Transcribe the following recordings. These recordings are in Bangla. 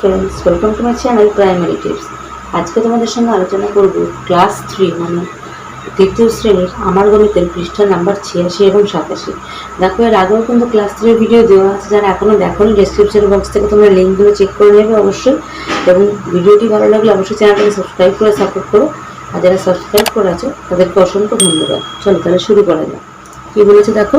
Friends welcome to my channel primary tips আজকে তোমাদের সঙ্গে আলোচনা করব ক্লাস থ্রি মানে তৃতীয় শ্রেণির আমার গণিতের পৃষ্ঠা নাম্বার ছিয়াশি এবং সাতাশি। দেখো, এর আগেও কিন্তু ক্লাস থ্রির ভিডিও দেওয়া আছে, যারা এখনও দেখোনি ডেসক্রিপশন বক্স থেকে তোমরা লিঙ্কগুলো চেক করে নেবে অবশ্যই। এবং ভিডিওটি ভালো লাগলে অবশ্যই চ্যানেলটাকে সাবস্ক্রাইব করে সাপোর্ট করো। আর যারা সাবস্ক্রাইব করে আছো, তাদেরকে অসংখ্য ধন্যবাদ। চলো তাহলে শুরু করা যাক। কী বলেছে দেখো?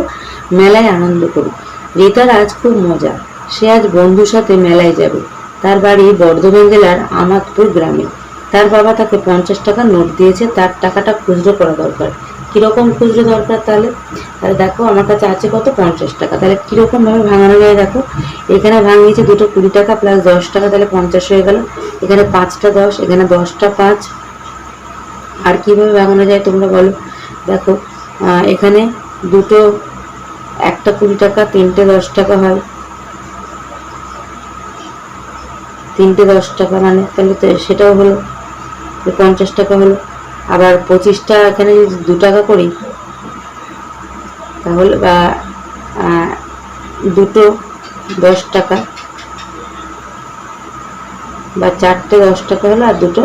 মেলায় আনন্দ করো। রিতার আজ খুব মজা। সে আজ বন্ধুর সাথে মেলায় যাবে। তার বাড়ি বর্ধমান জেলার আমাদপুর গ্রামে। তার বাবা তাকে পঞ্চাশ টাকা নোট দিয়েছে, তার টাকাটা খুচরো করা দরকার। কীরকম খুচরো দরকার তাহলে? তাহলে দেখো, আমার কাছে আছে কত? পঞ্চাশ টাকা। তাহলে কীরকমভাবে ভাঙানো যায় দেখো? এখানে ভাঙিয়েছে দুটো কুড়ি টাকা প্লাস দশ টাকা, তাহলে পঞ্চাশ হয়ে গেল। এখানে পাঁচটা দশ, এখানে দশটা পাঁচ। আর কীভাবে ভাঙানো যায় তোমরা বলো? দেখো এখানে দুটো, একটা কুড়ি টাকা, তিনটে দশ টাকা হয়। তিনটে দশ টাকা মানে তাহলে তো সেটাও হলো। পঞ্চাশ টাকা হলো। আবার পঁচিশটা এখানে যদি দু টাকা করি, তাহলে বা দুটো দশ টাকা। বা চারটে দশ টাকা হলো আর দুটো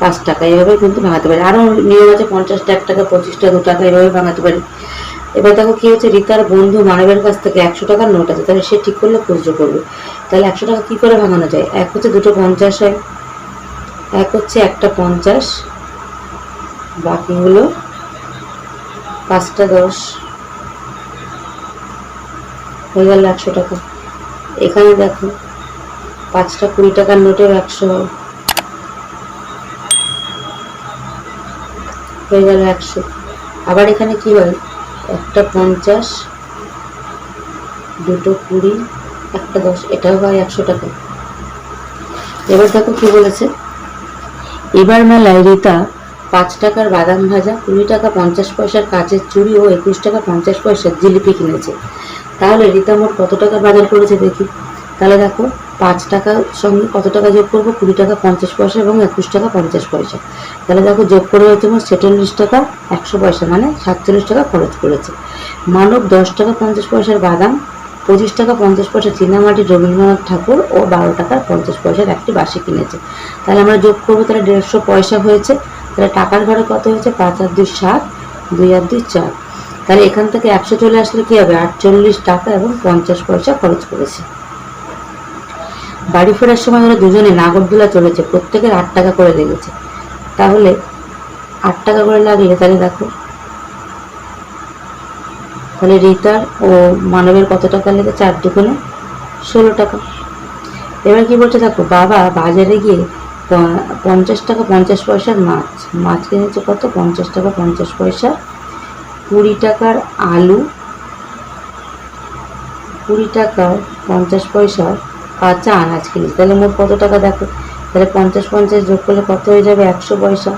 পাঁচ টাকা। এভাবে কিন্তু ভাঙাতে পারি। আরও নিয়ম আছে, পঞ্চাশটা এক টাকা, পঁচিশটা, দু টাকা এভাবে ভাঙাতে পারি। এবার দেখো কি হচ্ছে, রিতার বন্ধু মানবের কাছ থেকে একশো টাকার নোট আছে, তাহলে সে ঠিক করলে খুচরো করবে। তাহলে একশো টাকা কী করে ভাঙানো যায়? এক হচ্ছে দুটো পঞ্চাশ হয়, এক হচ্ছে একটা পঞ্চাশ, বাকি হলো পাঁচটা দশ। হয়ে গেল একশো টাকা। এখানে দেখো, পাঁচটা কুড়ি টাকার নোটেও একশো। হয়ে গেল একশো। আবার এখানে কি হয়? একটা পঞ্চাশ, দুটো কুড়ি, একটা দশ, এটাও হয় একশো টাকা। এবার দেখো কি বলেছে। এবার মেলায় রিতা পাঁচ টাকার বাদাম ভাজা, কুড়ি টাকা পঞ্চাশ পয়সার কাঁচের চুড়ি ও একুশ টাকা পঞ্চাশ পয়সার জিলিপি কিনেছে। তাহলে রিতা মোট কত টাকা বাজার করেছে দেখি। তাহলে দেখো পাঁচ টাকার সঙ্গে কত টাকা যোগ করব? কুড়ি টাকা পঞ্চাশ পয়সা এবং একুশ টাকা পঞ্চাশ পয়সা। তাহলে দেখো যোগ করে হচ্ছে মোট ছেচল্লিশ টাকা, একশো পয়সা মানে সাতচল্লিশ টাকা খরচ করেছে। মানব দশ টাকা পঞ্চাশ পয়সার বাদাম, পঁচিশ টাকা পঞ্চাশ পয়সা চীনামাটি, রবীন্দ্রনাথ ঠাকুর ও বারো টাকার পঞ্চাশ পয়সার একটি বাসি কিনেছে। তাহলে আমরা যোগ করব, তাহলে দেড়শো পয়সা হয়েছে। তাহলে টাকার ঘরে কত হয়েছে? পাঁচ আর দুই সাত, দুই আর দুই চার। তাহলে এখান থেকে একশো চলে আসলে কী হবে? আটচল্লিশ টাকা এবং পঞ্চাশ পয়সা খরচ করেছে। বাড়ি ফেরার সময় ওরা দুজনে নাগরদোলা চলেছে, প্রত্যেকের আট টাকা করে লেগেছে তাহলে আট টাকা করে লাগলে তাহলে দেখো, তাহলে রিতার ও মানবের কত টাকা লেগেছে? আট দুগুণে ষোলো টাকা। এবার কি বলছে দেখো, বাবা বাজারে গিয়ে পঞ্চাশ টাকা পঞ্চাশ পয়সার মাছ। মাছ কিনেছে কত? পঞ্চাশ টাকা পঞ্চাশ পয়সা। কুড়ি টাকার আলু, কুড়ি টাকার পঞ্চাশ পয়সা। কাঁচা আনাজ কিনেছে তাহলে মোট কত টাকা দেখো? তাহলে পঞ্চাশ পঞ্চাশ যোগ করলে কত হয়ে যাবে? একশো পয়সা।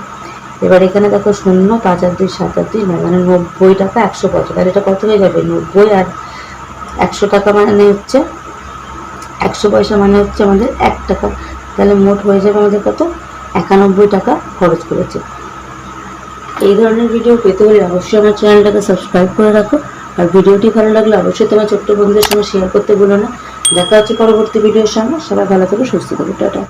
এবার এখানে দেখো শূন্য, পাঁচ আর দুই, সাত আর দুই, নয় মানে নব্বই টাকা, একশো পয়সা। তাহলে এটা কত হয়ে যাবে? নব্বই আর একশো টাকা মানে হচ্ছে, একশো পয়সা মানে হচ্ছে আমাদের এক টাকা। তাহলে মোট হয়ে যাবে আমাদের কত? একানব্বই টাকা খরচ করেছে। এই ধরনের ভিডিও পেতে হলে অবশ্যই আমার চ্যানেলটাকে সাবস্ক্রাইব করে রাখো। আর ভিডিওটি ভালো লাগলে অবশ্যই তোমার ছোট্ট বন্ধুদের সঙ্গে শেয়ার করতে ভুলো না। দেখা হচ্ছে পরবর্তী ভিডিওর সামনে সবাই ভালো থেকে সুস্থ থাকবে টাটা।